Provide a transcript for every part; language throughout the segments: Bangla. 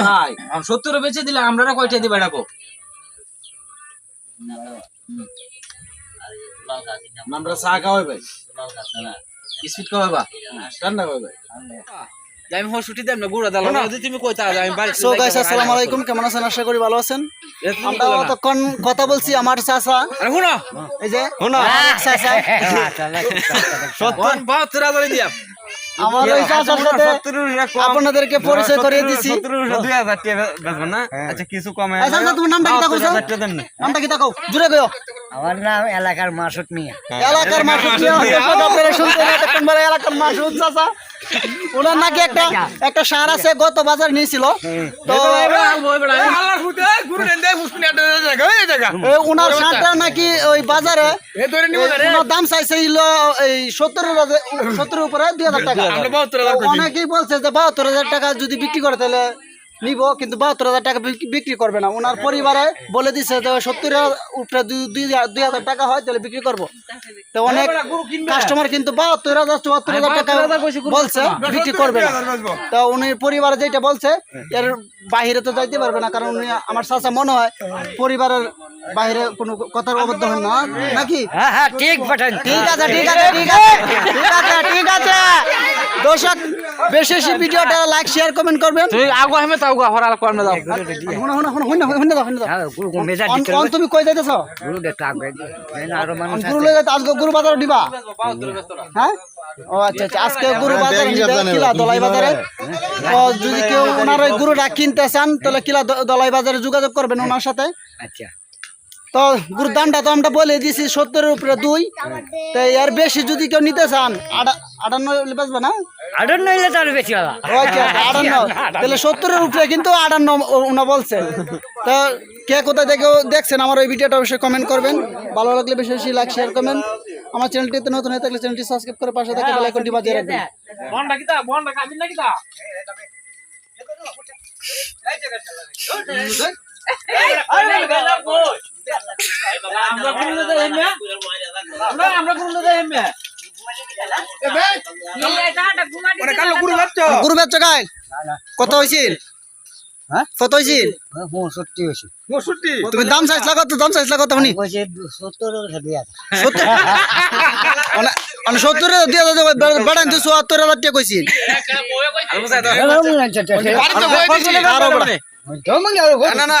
তাই সত্তর বেচে দিলে আমরা কয়টা দিবে ডাকো আমরা চা খাওয়াই ভাই। স্পিড কবে বা। ঠান্ডা খাওয়াই ভাই। আমি হসুটি দেব না গুড়া যদি তুমি কইতা আমি বাড়ি সো গাইস আসসালামু আলাইকুম। কেমন আছেন? আশা করি ভালো আছেন। আমরা কথা বলছি আমার চাচা। আরে শুনো। এই যে চাচা। সত্তর। বাহাত্তর হাজার দিয়া। আমার ওই চাচার সাথে আপনাদেরকে পরিচয় করিয়ে দিছি। আচ্ছা কিছু কমে তোমার নামটা কি তা নামটা কি তা জুড়ে কইও। আমার নাম এলাকার মাসুদ মিয়া। এলাকার মাসুদ নিয়ে দর্শক আপনারা শুনতে এলাকার মাসুদ চাচা? ওনার নাকি একটা একটা সার আছে গত বাজার নিয়েছিল। তো ওনার সারটা নাকি ওই বাজারে ওনার দাম চাইছে এই সত্তর সত্তরের উপরে দুই হাজার টাকা। অনেকেই বলছে যে বাহাত্তর হাজার টাকা যদি বিক্রি করে তাহলে নিব কিন্তু বাহাত্তর হাজার টাকা বিক্রি- করবে না। ওনার পরিবারে বলে দিছে যে সত্তর উপরে দুই হাজার টাকা হয় তাহলে বিক্রি করব। তো অনেক কাস্টমার কিন্তু বাহাত্তর হাজার চুয়াত্তর হাজার টাকা বলছে বিক্রি করবে না। তো উনি পরিবারে যেটা বলছে এর বাহিরে তো যাইতে পারবে না কারণ উনি আমার চাচা মনে হয় পরিবারের বাইরে কোনো কথার অবদ্ধ হয় না। নাকি? হ্যাঁ হ্যাঁ ঠিক পাঠান ঠিক আছে ঠিক আছে ঠিক আছে ঠিক আছে ঠিক আছে। দর্শক বেশি বেশি ভিডিওটা লাইক শেয়ার কমেন্ট করবেন। তুই আগো আমি তাও গো হরাল করনে দাও শুনো শুনো শুনো শুনো শুনো দাও শুনো। দাও হ্যাঁ গুরু মেজা অন- অন তুমি কই যাইতেছ? গুরু দেখতে আগে আরও মানুষ গুরু লই যাইতে গুরু বাজার দিবা? হ্যাঁ? ও আচ্ছা আচ্ছা আজকে গুরু বাজার কিলা দলাই বাজারে? যদি কেউ ওনার ওই গুরুটা কিনতে চান তাহলে কিলা দলাই বাজারে যোগাযোগ করবেন ওনার সাথে। আচ্ছা। তো গুরুর দামটা তো আমরা বলে দিছি সত্তরের উপরে দুই। তো এর বেশি যদি কেউ নিতে চান আটান্ন বেচবে না? আরও নইলে তার বেশি হবে ওকে আটান্ন তাহলে সত্তরের উপরে কিন্তু আটান্ন ও- উনা বলছে তো কে কোথায় থেকে দেখছেন আমার ওই ভিডিওটা অবশ্যই কমেন্ট করবেন ভালো লাগলে বেশি বেশি লাইক শেয়ার করবেন আমার চ্যানেলটিতে নতুন হয়ে থাকলে চ্যানেলটি সাবস্ক্রাইব করে পাশে থেকে বেল আইকনটি বাজিয়ে রাখবেন বন্ডা কিতা বন্ডা খাবি না কিতা আমরা কোন দাদা হেমে আমরা আমরা কোন দাদা হেমে গুরু বেচ গাই কত হয়েছিল হ্যাঁ? কত হয়েছিল তুমি দাম চাইছ লাগত দাম চাইছ লাগত শুনি সত্তর দুই হাজার মানে মানে সত্তর বেড়ান চুয়াত্তর হাজার টাকা কইছিল না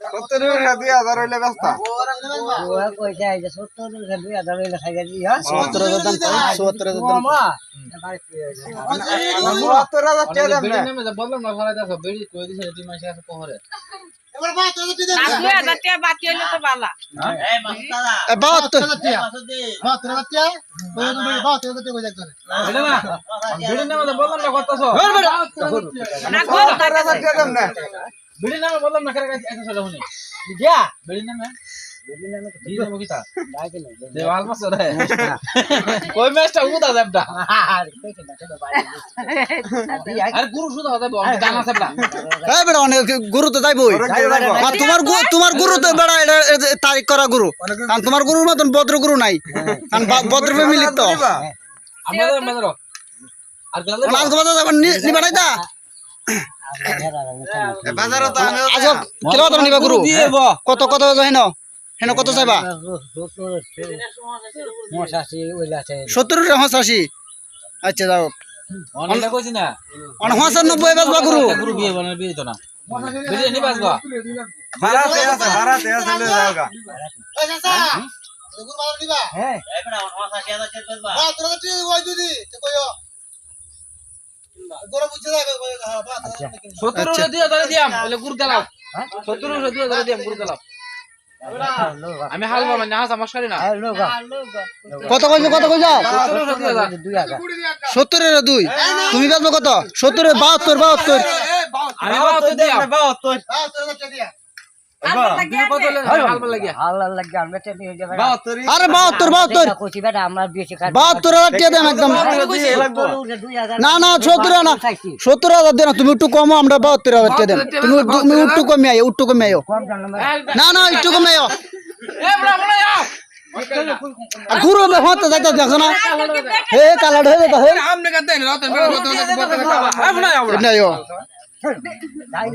সত্তর দুই হাজার হইলে ব্যস্ত চুয়াত্তর হাজার দাম? চুয়াত্তর হাজার দাম চুয়াত্তর হাজার টাকা দেন বললাম না ঘরে দেখো বেড়ি কই দিছে এটি মাসে আছে নেমে বললাম না করতেছো সত্তর হাজার টাকা না বেড়ি নেমে? বললাম না করে এত সালে শুনি যা বেড়ি নেমে তোমার গুরু তো বেড়া তারিখ করা গুরু। কারণ তোমার গুরুর মতন ভদ্র গুরু নাই। কারণ বা- ভদ্র ফ্যামিলি তো। আর কত কত হেন? হেন কত চাইবা? সত্তর হাঁসাশি আচ্ছা যাও নব্বই বাজবা গুরু। গুরু সত্তর উঠে দিয়ে ধরে দিয়াম বলে গুরু দিলাম সত্তর উঠে দিয়ে ধরে দিয়াম দিলাম আমি হালবা মানে হাস আমার সারি না। কত কইছো কত কইছো? সত্তর। সত্তরের দুই। তুমি কত? সত্তরের বাহাত্তর বাহাত্তর। আমি বাহাত্তর। দিয়াম। বাহাত্তর। না না সত্তর না। সত্তর হাজার দেন তুমি একটু কমো আমরা বাহাত্তর হাজার টাকা দেন। তুমি তুমি একটু কমে আয়ো একটু কমে আয়ো। না না একটু কমে আয়ো। ঘুরো হতে যাইতে দেখছ না। হে কালার হয়ে যেতে হে। আমনে কাতে না রাতে মেরে আয়ো খাই